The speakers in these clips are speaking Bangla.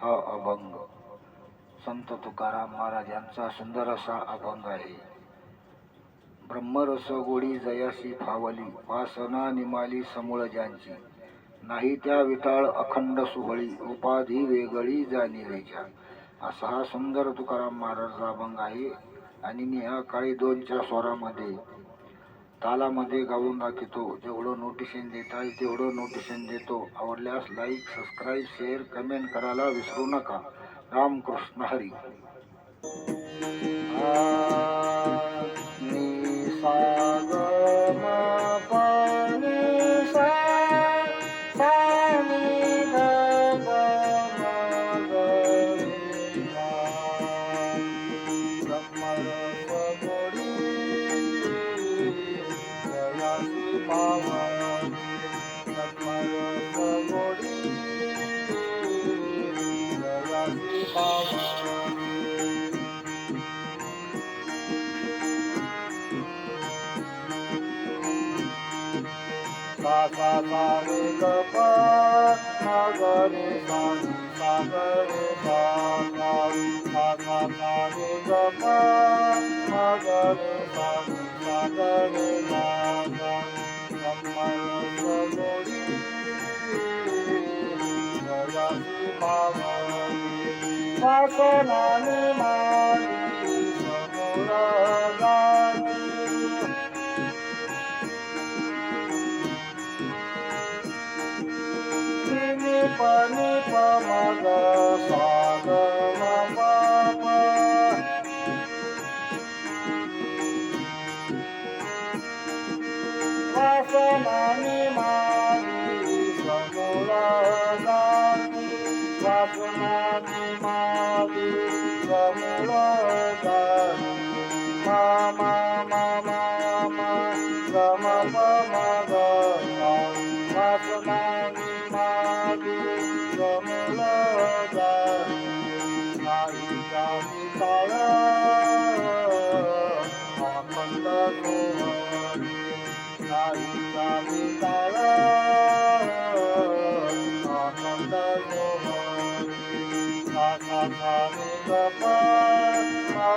हा अभंग. संत तुकाराम महाराज यांचा सुंदर असा अभंग आहे. ब्रह्मरस गोडी जयासी फावली वासना निमाली समूळ ज्यांची. नाही त्या विटाळ अखंड सुहळी उपाधी वेगळी जाणी रेच्या असा हा सुंदर तुकाराम महाराजचा अभंग आहे. आणि मी ह्या काळी दोनच्या स्वरामध्ये तालामध्ये गाऊन दाखवतो जेवढं नोटिशन देता येईल तेवढं नोटिशन देतो. आवडल्यास लाईक सबस्क्राईब शेअर कमेंट करायला विसरू नका. रामकृष्ण हरी. sa sa sa re ga pa sa ga re sa sa ga re sa sa sa sa sa re ga pa sa ga re sa sa ga re sa এখন আমি Lord God. Mama.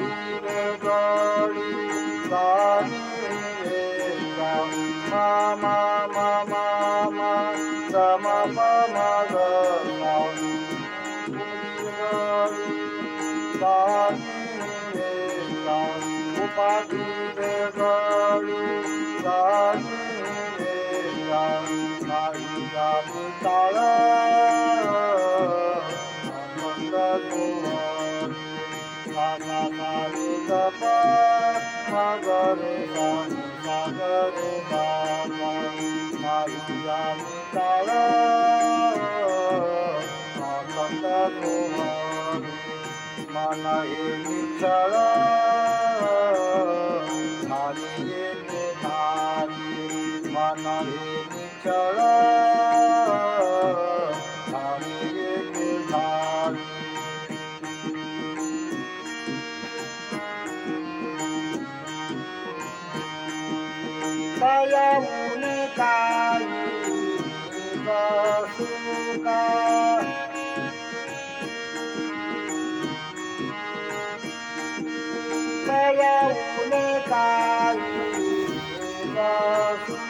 Kindergarten. মানহীন চড়া আমি ধার কলমুন কালী বাসুকা কলমুন কালী বাসুকা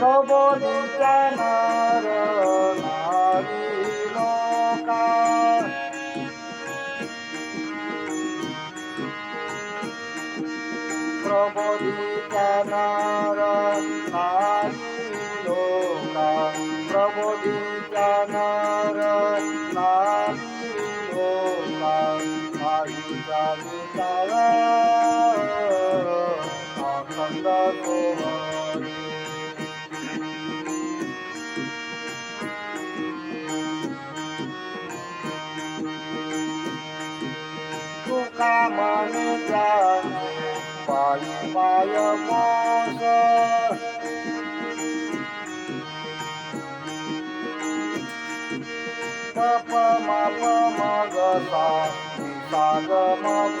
প্রবলিতা নর নারী লোকা প্রবলিতা নর নারী লোকা প্রবলিতা নর নারী আখন্দ மனிதா பல்பயமோக பப மப மக சா சக மப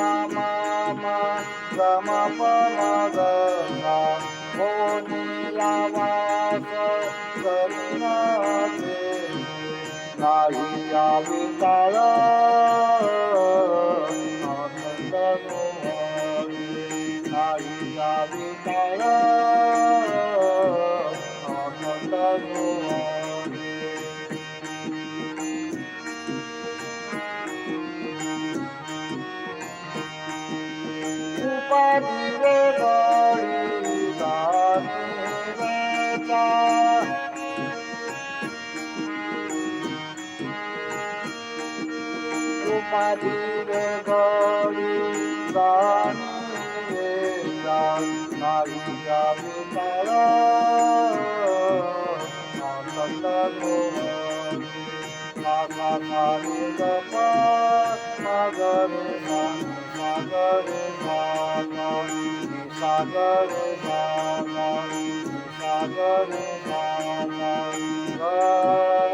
মাঝিরে গড়ি গানিরে গান মারি যাবে তারা মাথা মারি গপা মাগরে মানি Sagar, Sagar, Sagar, Sagar,